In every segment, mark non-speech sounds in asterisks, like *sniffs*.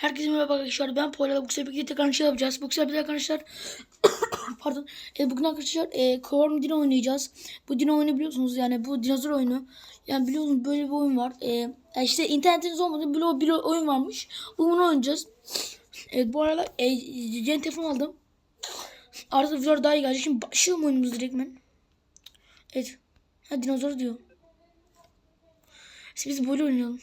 Herkese merhaba arkadaşlar. Ben Poyla. Bu sefer birlikte tekrar şey yapacağız. Bu sefer bir arkadaşlar *coughs* pardon. E, bugün arkadaşlar e, Corn Dino oynayacağız. Bu Dino oyunu biliyorsunuz yani bu dinozor oyunu. Yani biliyorsunuz böyle bir oyun var. E, ya işte internetiniz olmadı bir, bir oyun varmış. Bunu oynayacağız. Evet bu arada e, yeni telefon aldım. Artık videolar daha iyi gelecek. Şimdi başlayalım oyunumuz direkt ben. Evet. Ha dinozor diyor. İşte biz böyle oynayalım.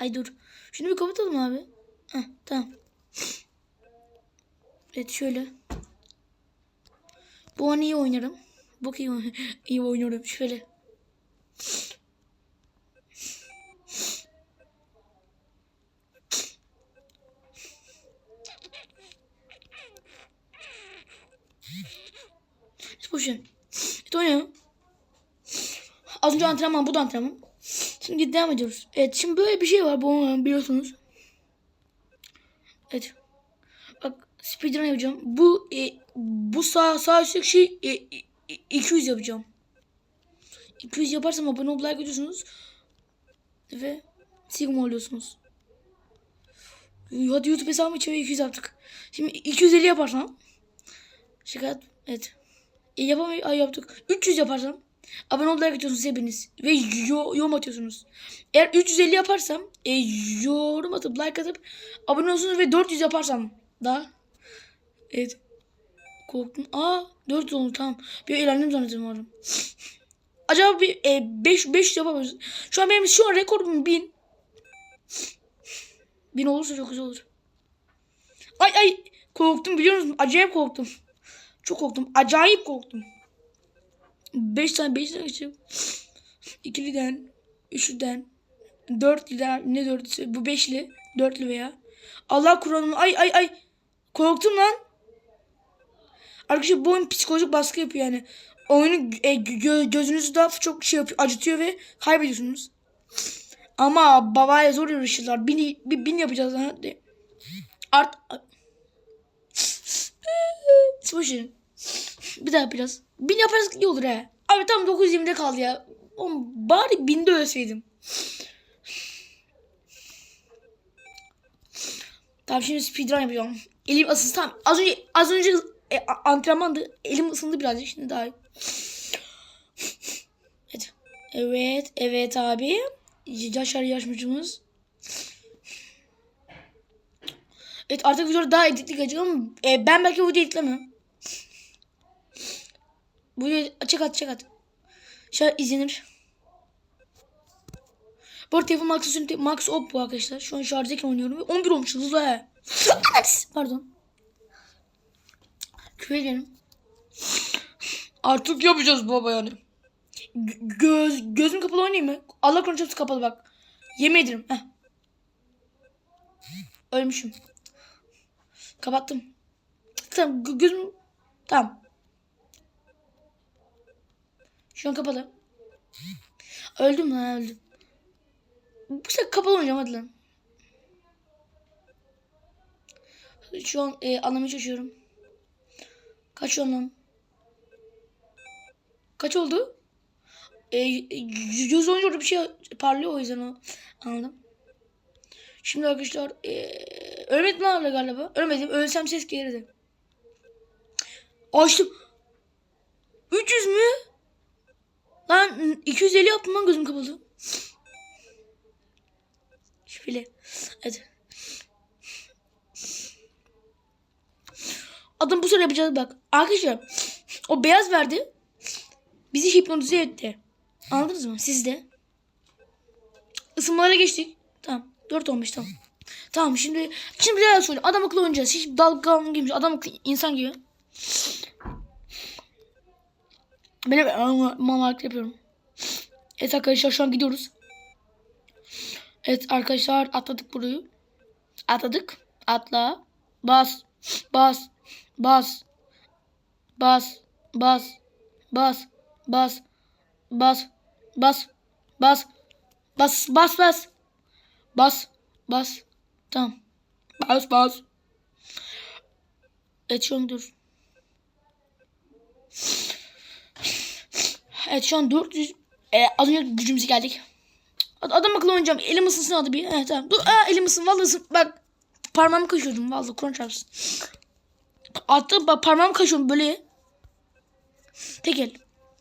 Ay dur. Şunu bir kapatalım abi. Heh, tamam. Evet şöyle. Bu an iyi oynarım. Bu iyi, *laughs* iyi oynarım. Şöyle. Boşun. İşte oynayalım. Az önce antrenman, bu da antrenman. Şimdi devam ediyoruz. Evet, şimdi böyle bir şey var. Bu biliyorsunuz. Evet. Bak speedrun yapacağım. Bu e, bu sağ sağ üstteki şey e, e, 200 yapacağım. 200 yaparsam abone olup like ediyorsunuz. Ve sigma oluyorsunuz. Hadi YouTube hesabımı içeri 200 yaptık. Şimdi 250 yaparsam şaka evet. E, yapamayı ay yaptık. 300 yaparsam abone like atıyorsunuz hepiniz. Ve yo- yorum atıyorsunuz. Eğer 350 yaparsam e, yorum atıp like atıp abone olsunuz ve 400 yaparsam da evet korktum. Aa 400 oldu tamam. Bir eğlendim zannettim varım. *laughs* Acaba bir e, 5 5 yapamıyoruz. Şu an benim şu an rekorum 1000. 1000 olursa çok güzel olur. Ay ay korktum biliyor musun? Acayip korktum. Çok korktum. Acayip korktum. 5 tane 5 tane geçiyorum. İkiliden, üçlüden, dörtlüden, ne dörtlüsü? Bu beşli, dörtlü veya. Allah Kur'an'ım. Ay ay ay. Korktum lan. Arkadaşlar bu oyun psikolojik baskı yapıyor yani. Oyunu e, gö- gözünüzü daha çok şey yapıyor, acıtıyor ve kaybediyorsunuz. Ama babaya zor yarışırlar. Bin, bir bin yapacağız lan. Art... Boşverin. Bir daha yapacağız. Bin yaparsak iyi olur he. Abi tam 920'de kaldı ya. Oğlum bari binde ölseydim. Tamam şimdi speedrun yapacağım. Elim ısınsın. Tamam. Az önce az önce e, antrenmandı. Elim ısındı birazcık. Şimdi daha iyi. Evet. Evet. Evet abi. Yaşar yarışmacımız. Evet artık videoda daha editli gelecek ama e, ben belki bu videoyu editlemem. Bu açık at çek at. Şöyle izlenir. Bu arada telefon Max, Max Op bu arkadaşlar. Şu an şarjdayken oynuyorum. ve 11 olmuş hızlı he. Pardon. Küfür ederim. Artık yapacağız baba yani. Gö- göz, gözüm kapalı oynayayım mı? Allah konuşması kapalı bak. Yemin ederim. Heh. Ölmüşüm. Kapattım. Tamam gö- gözüm... Tamam. Şu an kapalı. Öldüm lan öldüm. Bu sefer kapalı oynayacağım hadi lan. Şu an e, anlamaya çalışıyorum. Kaç lan? Kaç oldu? E, yüz oyuncu orada bir şey parlıyor o yüzden o. Anladım. Şimdi arkadaşlar e, ölmedim lan galiba. Ölmedim. Ölsem ses gelirdi. Açtım. 300 mü? Lan 250 yaptım lan gözüm kapalı. Şöyle. Evet. Adam bu sefer yapacağız bak. Arkadaşlar o beyaz verdi. Bizi hipnotize etti. Anladınız mı? Siz de. Isınmalara geçtik. Tamam. 4 olmuş tamam. Tamam şimdi şimdi daha söyleyeyim. Adam akıllı oynayacağız. Hiç dalga girmiş. Adam akıllı insan gibi. Ben hep mamalık yapıyorum. Evet arkadaşlar şu an gidiyoruz. Evet arkadaşlar atladık burayı. Atladık. Atla. Bas. Bas. Bas. Bas. Bas. Bas. Bas. Bas. Bas. Bas. Bas. Bas. Bas. Bas. Bas. Tamam. Bas. Bas. Evet şu an gidiyoruz. Evet şu an 400 e, az önce gücümüze geldik. Ad- Adam akıllı oynayacağım. Elim ısınsın hadi bir. Evet tamam. Dur. Aa, elim ısın. Vallahi ısın. Bak. Parmağımı kaşıyordum. Vallahi Kur'an çarpsın. Attım bak parmağımı kaşıyorum böyle. Tek el.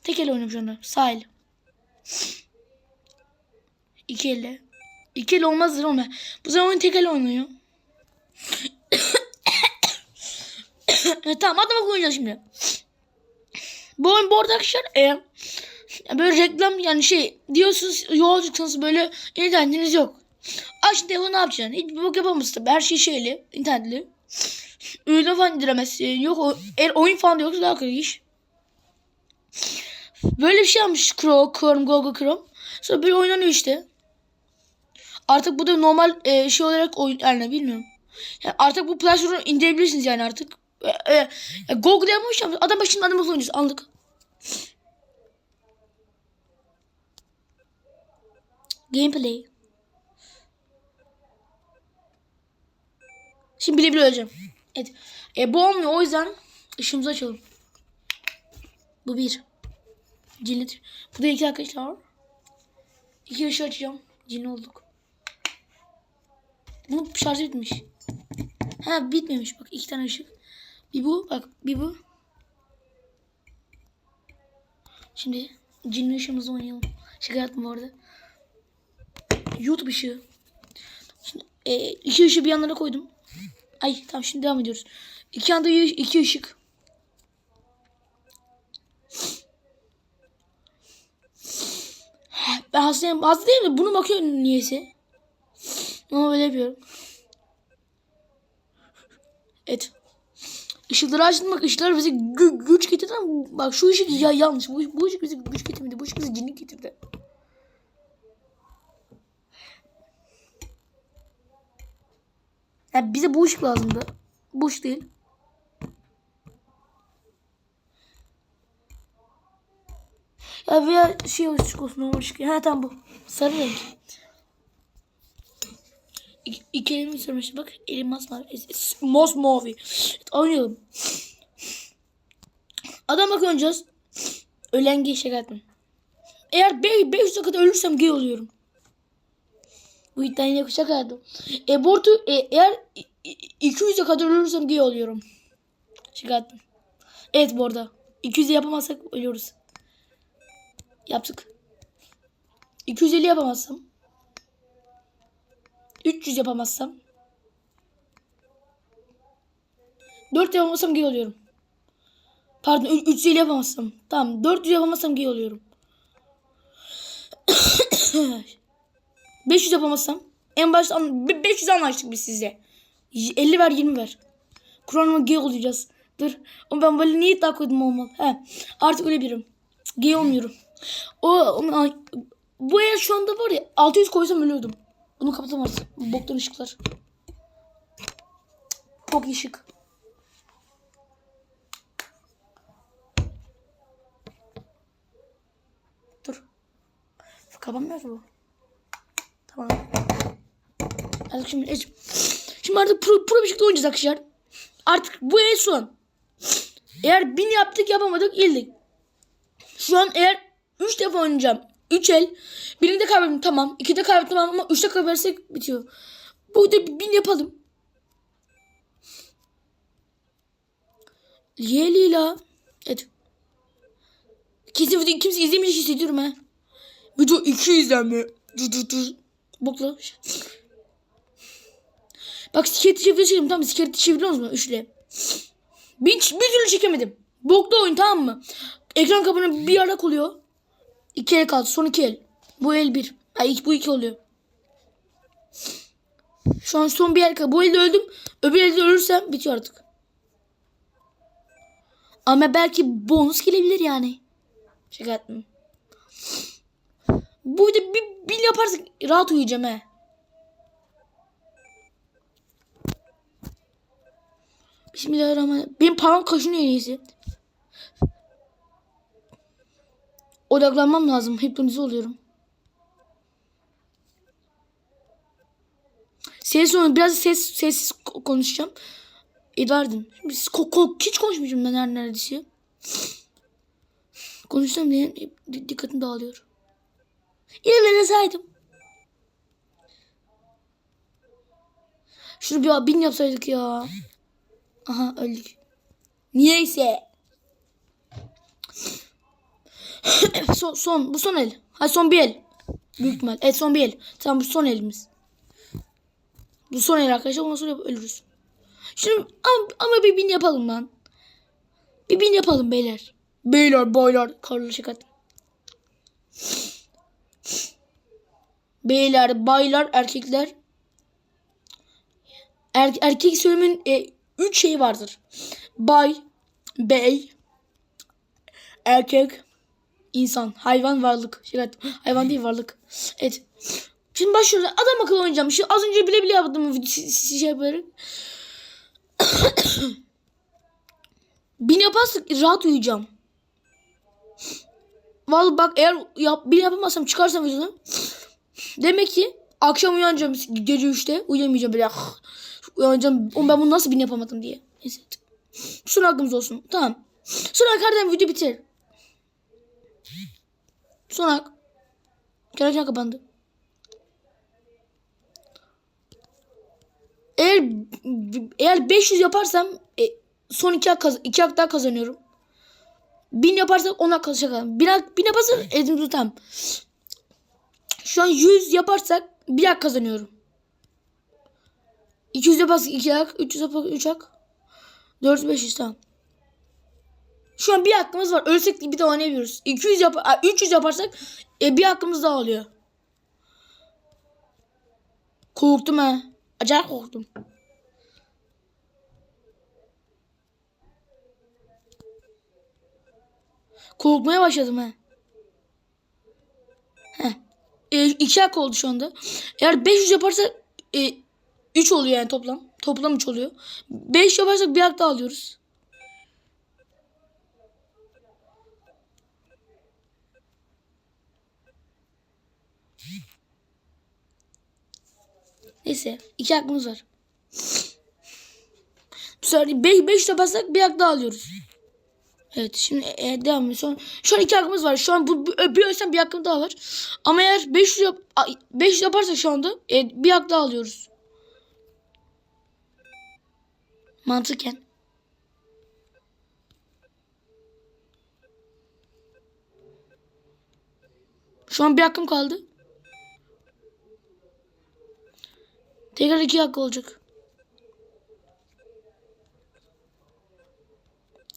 Tek el oynuyorum şu anda. Sağ el. İki elle. İki el olmazdır ama. Bu zaman oyun tek el oynuyor. *coughs* evet, tamam adam akıllı oynayacağız şimdi. Bu oyun bu arada arkadaşlar e, ya böyle reklam yani şey diyorsunuz yolculuksanız böyle internetiniz yok. Aç telefonu ne yapacaksın? Hiçbir bok yapamazsın. Her şey şeyli, internetli. Ürünü falan indiremezsin. Yok o, eğer oyun falan da yoksa daha kötü iş. Böyle bir şey yapmış Chrome, Chrome, Google Chrome. Sonra böyle oynanıyor işte. Artık bu da normal e, şey olarak oyun yani bilmiyorum. Yani artık bu Play Store'u indirebilirsiniz yani artık. E, e, Google'da yapmış adam başında adam akıllı oynuyoruz anlık. Gameplay. Şimdi bile bile öleceğim. Evet. E, bu olmuyor o yüzden ışığımızı açalım. Bu bir. Cinnet. Bu da iki arkadaşlar. İki ışığı açacağım. Cin olduk. Bunun şarjı bitmiş. Ha bitmemiş bak iki tane ışık. Bir bu bak bir bu. Şimdi cinli ışığımızı oynayalım. Şaka yaptım bu arada. YouTube ışığı. Şimdi e, iki ışığı bir yanlara koydum. Ay tamam şimdi devam ediyoruz. İki anda iki ışık. Ben hastayım. Hasta değilim de bunu bakıyorum niyeyse. Ama öyle yapıyorum. Evet. Işıkları açtım bak ışıklar bize gü- güç getirdi ama bak şu ışık ya yanlış. Bu, bu ışık bize güç getirmedi. Bu ışık bize cinlik getirdi. Yani bize bu ışık lazımdı. Bu ışık değil. Ya veya şey ışık olsun normal ışık. Ha tamam bu. Sarı renk. İki, iki elimi sürmüştüm bak. Elim masmavi. Mos mavi. Evet, oynayalım. Adam bak oynayacağız. Ölen gay şaka etmem. Eğer 500'e kadar ölürsem gay oluyorum. Bu iddiayı yok şaka ettim. E, Bortu, e, eğer 200'e kadar ölürsem gay oluyorum. Şaka ettim. Evet bu arada. 200'e yapamazsak ölüyoruz. Yaptık. 250 yapamazsam. 300 yapamazsam. 4 yapamazsam gay oluyorum. Pardon ü- 350 yapamazsam. Tamam 400 yapamazsam gay oluyorum. *coughs* 500 yapamazsam. En başta an- be- 500 anlaştık biz sizle. 50 ver 20 ver. Kur'an'ıma gay olacağız. Dur. Ama ben böyle niye iddia koydum olmalı. He. Artık öyle birim. Gay olmuyorum. O, o- bu eğer şu anda var ya 600 koysam ölüyordum. Bunu kapatamaz. Boktan ışıklar. İyi ışık. Dur. Kapanmıyor bu. Tamam. Artık şimdi Şimdi artık pro, pro şekilde oynayacağız arkadaşlar. Artık bu en son. Eğer bin yaptık yapamadık ildik. Şu an eğer 3 defa oynayacağım. 3 el. Birinde kaybettim tamam. İkide kaybettim ama 3'te kaybedersek bitiyor. Bu da bin yapalım. Ye Lila. Evet. Kesin video kimse izlemeyecek hissediyorum ha. Video 2 izlenme. Dur dur dur. Bokla. Bak sikerti çeviri çekelim tamam mı? Sikerti çeviriyor musun? Üçle. Bir, bir türlü çekemedim. Boklu oyun tamam mı? Ekran kapağına bir yarak oluyor. İki el kaldı. Son iki el. Bu el bir. Ay bu iki oluyor. Şu an son bir el kaldı. Bu elde öldüm. Öbür elde ölürsem bitiyor artık. Ama belki bonus gelebilir yani. Şaka ettim. Bu da bir, bir yaparsak rahat uyuyacağım he. Bismillahirrahmanirrahim. Benim parmağım kaşınıyor en iyisi. Odaklanmam lazım. Hipnotize oluyorum. Ses onu biraz ses sessiz ko- konuşacağım. Edardın. Siz ko- ko- hiç konuşmayacağım ben her neredeyse. Konuşsam diye di- dikkatim dağılıyor. İlerlere saydım. Şunu bir bin yapsaydık ya. Aha öldük. Niyeyse. *sniffs* son, son. Bu son el. Ha son bir el. Büyük ihtimal. Evet son bir el. Tamam bu son elimiz. Bu son el arkadaşlar. Ondan sonra ölürüz. Şimdi ama, ama bir bin yapalım lan. Bir bin yapalım beyler. Beyler boylar. Karlı şakat. Beyler, baylar, erkekler. Er, erkek söylemin e, üç şey vardır. Bay, bey, erkek, insan, hayvan, varlık. Şey, hayvan değil varlık. Evet. Şimdi başlıyoruz. Adam akıllı oynayacağım. Şimdi az önce bile bile yaptım. Şey yaparak. *coughs* Bin yaparsak rahat uyuyacağım. Vallahi bak eğer yap, bin yapamazsam çıkarsam videodan. Demek ki akşam uyanacağım gece 3'te uyuyamayacağım böyle ah, uyanacağım. Oğlum ben bunu nasıl bin yapamadım diye. Neyse. Son hakkımız olsun. Tamam. Son hak harbiden video bitir. Son hak. Gerçekten kapandı. Eğer eğer 500 yaparsam e, son iki hak, kaz- iki hak daha kazanıyorum. 1000 yaparsak 10 hak kazanacak. 1000 hak, 1000 yaparsak edim tutam. Şu an 100 yaparsak bir hak kazanıyorum. 200 yaparsak 2 hak, 300 yaparsak 3 hak. 400 500 tamam. Şu an bir hakkımız var. Ölsek bir de oynayabiliyoruz. 200 yap a, 300 yaparsak e, bir hakkımız daha oluyor. Korktum ha. Acayip korktum. Korkmaya başladım ha. Heh. E, iki hak oldu şu anda. Eğer 500 yaparsak e, 3 oluyor yani toplam. Toplam 3 oluyor. 5 yaparsak bir hak daha alıyoruz. Neyse. iki hakkımız var. Bu sefer 5 5 yaparsak bir hak daha alıyoruz. Evet şimdi e, devam ediyoruz. Son, şu an iki hakkımız var. Şu an bu, bir ölsem bir hakkım daha var. Ama eğer 500 yap, 500 yaparsak şu anda e, bir hak daha alıyoruz. Mantıken. Şu an bir hakkım kaldı. Tekrar iki hakkı olacak.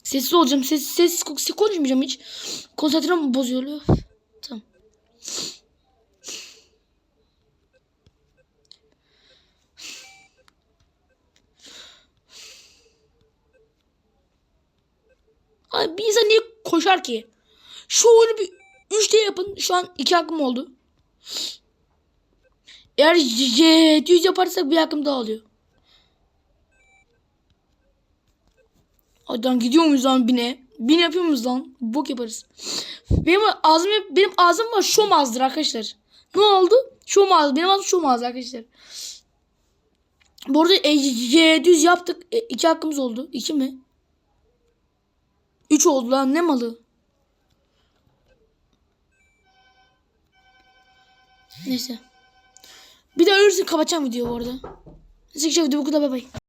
Sessiz olacağım. Sessiz, sessiz, sessiz konuşmayacağım hiç. Konsantrem bozuyor. Tamam. Ay bir insan niye koşar ki? Şu oyunu bir 3'te yapın. Şu an 2 hakkım oldu. Eğer 700 yaparsak bir hakkım daha oluyor. Hadi gidiyor muyuz lan bine? Bin yapıyor muyuz lan? Bok yaparız. Benim ağzım benim ağzım var şom ağızdır arkadaşlar. Ne oldu? Şom ağız. Benim ağzım şom ağız arkadaşlar. Bu arada e, 700 yaptık. E, iki hakkımız oldu. İki mi? Üç oldu lan. Ne malı? Neyse. Bir de ölürsün kapatacağım videoyu bu arada. Neyse video bu kadar bay bay.